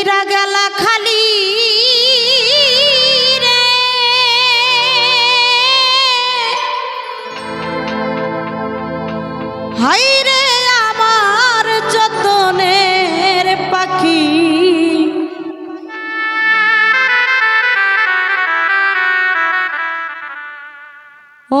কইরা গেলা খালি রে। হাই রে আমার যতনের পাখি। ও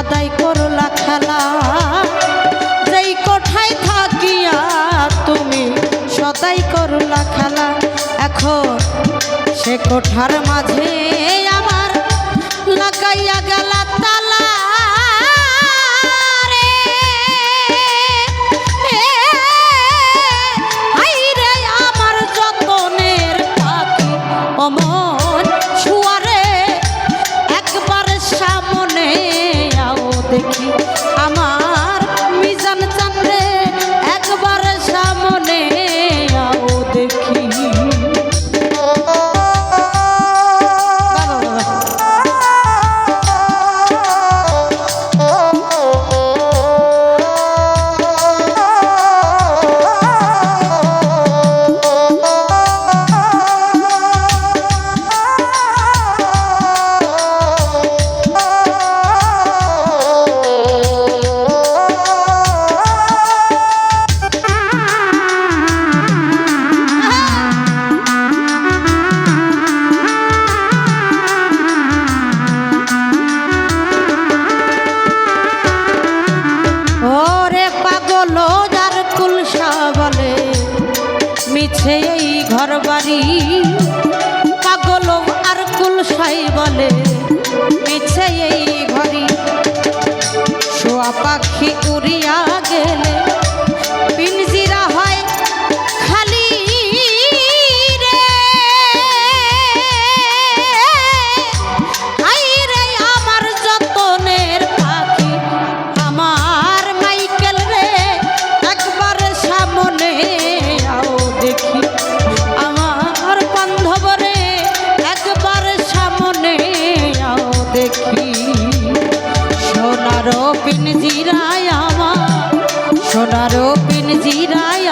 আদায় করলা খেলা। যেই কোঠায় থাকিয়া তুমি সদাই করলা খেলা। এখন সে কোঠার মাঝে দিচ্ছে এই ঘর বাড়ি পাগল আর কুল সাই বলে, মিছে এই ঘরি শোয়া পাখি উড়িয়া গেলে সোনারও পিন জিরায়